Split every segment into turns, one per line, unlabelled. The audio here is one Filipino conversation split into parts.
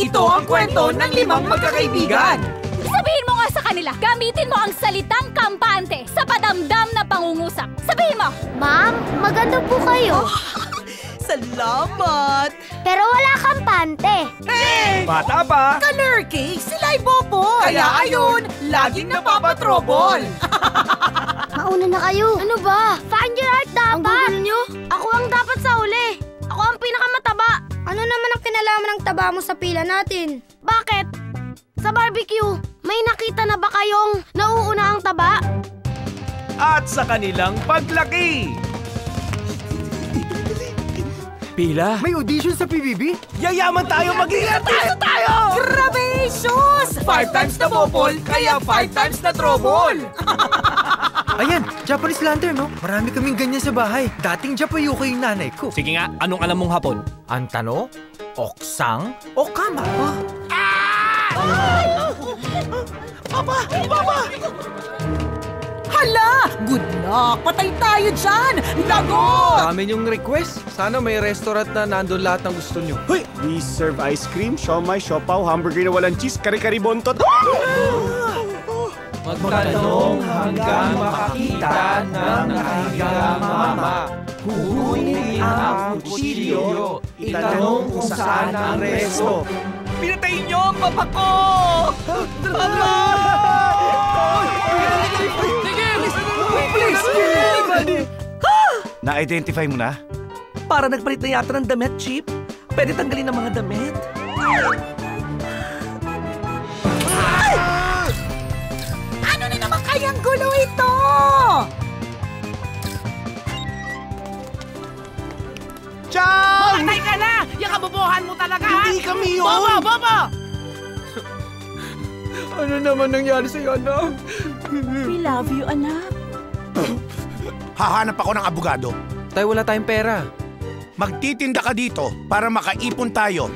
Ito ang kwento ng limang magkakaibigan.
Sabihin mo nga sa kanila, gamitin mo ang salitang kampante sa padamdam na pangungusap. Sabihin mo!
Ma'am, maganda po kayo.
Salamat!
Pero wala kampante.
Hey!
Bata pa!
Ka-lurky, sila'y boboy! Kaya ayun, laging napapatrobol!
Mauna na kayo. Ano ba? Find your art dapat. Ang gugulo nyo? Ako ang dapat sa uli. Ang. Ano naman ang kinalaman ng taba mo sa pila natin? Bakit? Sa barbecue, may nakita na ba kayong nauuna ang taba?
At sa kanilang paglaki! Pila?
May audition sa PBB?
Yayaman tayo maging artista tayo!
Grabations! Five times na bobol, kaya five times na trobol!
Ayan, Japanese lantern, no? Marami kaming ganyan sa bahay. Dating Japayuko yung nanay ko.
Sige nga, anong alam mong hapon?
Antano? Oksang? Okama?
Hala! Good luck! Patay tayo dyan! Lagot!
Dami yung request. Sana may restaurant na nandun lahat ng gusto nyo.
Hoy! We serve ice cream, siomay, siopaw, hamburger na walang cheese, kari-kari bontot.
Magtanong hanggang makakita ng nakahigang mama. Huhunin ang kutsilyo. Itanong kung saan ang resto.
Pinatay niyo ang papa ko!
Na-identify mo na?
Para nagpalit na yata ng damit, Chip. Pwede tanggalin ang mga damit.
Kabubuhan mo talaga, ha?
Hindi kami yun!
Bobo! Bobo!
Ano naman nangyari sa'yo, anak?
We love you, anak.
Hahanap ako ng abogado.
Tayo wala tayong pera.
Magtitinda ka dito para makaipon tayo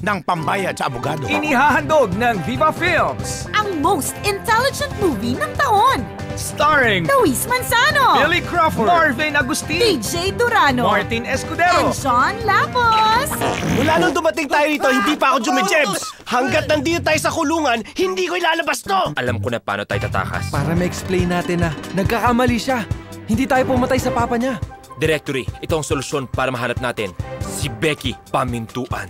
ng pambayad sa abogado.
Inihahandog ng Viva Films.
Ang most intelligent movie ng taon!
Starring
Luis Manzano!
Billy Crawford, Marvin Agustin,
DJ Durano!
Martin Escudero,
And John Lapos!
Mula nung dumating tayo rito, hindi pa ako jumijebs. Hanggat nandito tayo sa kulungan, hindi ko ilalabas to.
Alam ko na paano tayo tatakas.
Para ma-explain natin na nagkakamali siya. Hindi tayo pumatay sa papa niya.
Directory, ito ang solusyon para mahanap natin. Si Becky Pamintuan.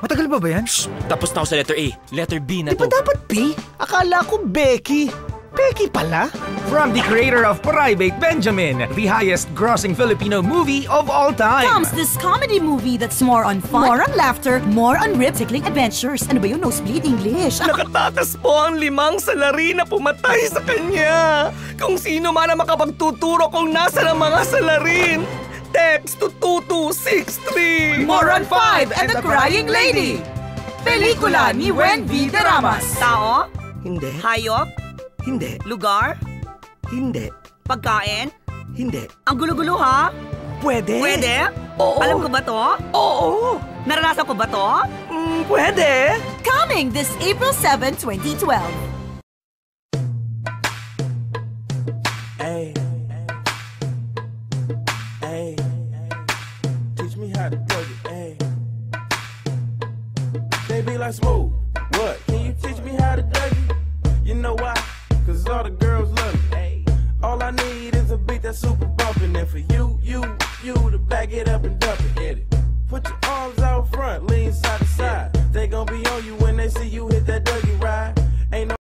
Matagal ba ba yan?
Shh! Tapos na ako sa letter A. Letter B na
Di ba
to.
dapat P? Akala ko Becky. Becky pala? From the creator of Private Benjamin, the highest grossing Filipino movie of all time.
Comes this comedy movie that's more on fun, more on laughter, more on rib-tickling adventures. Ano ba yun? Nosebleed English.
Nakatatas po ang limang salari na pumatay sa kanya. Kung sino man ang makapagtuturo kung nasa ang mga salarin. Text to 2263.
More on Five and the Crying Lady. Pelikula ni Wen V. Daramas.
Tao?
Hindi.
Hayop?
Hindi.
Lugar?
Hindi.
Pagkain?
Hindi.
Ang gulo-gulo, ha?
Pwede.
Pwede?
Oo.
Alam ko ba to?
Oo.
Naranasan ko ba to?
Mm, pwede.
Coming this April 7, 2012.
Hey, hey, teach me how to it. Hey, baby, like smooth. that super bumpin'. And for you, you, you to back it up and dump it. Hit it. Put your arms out front, lean side to side. They gon' be on you when they see you hit that dougie.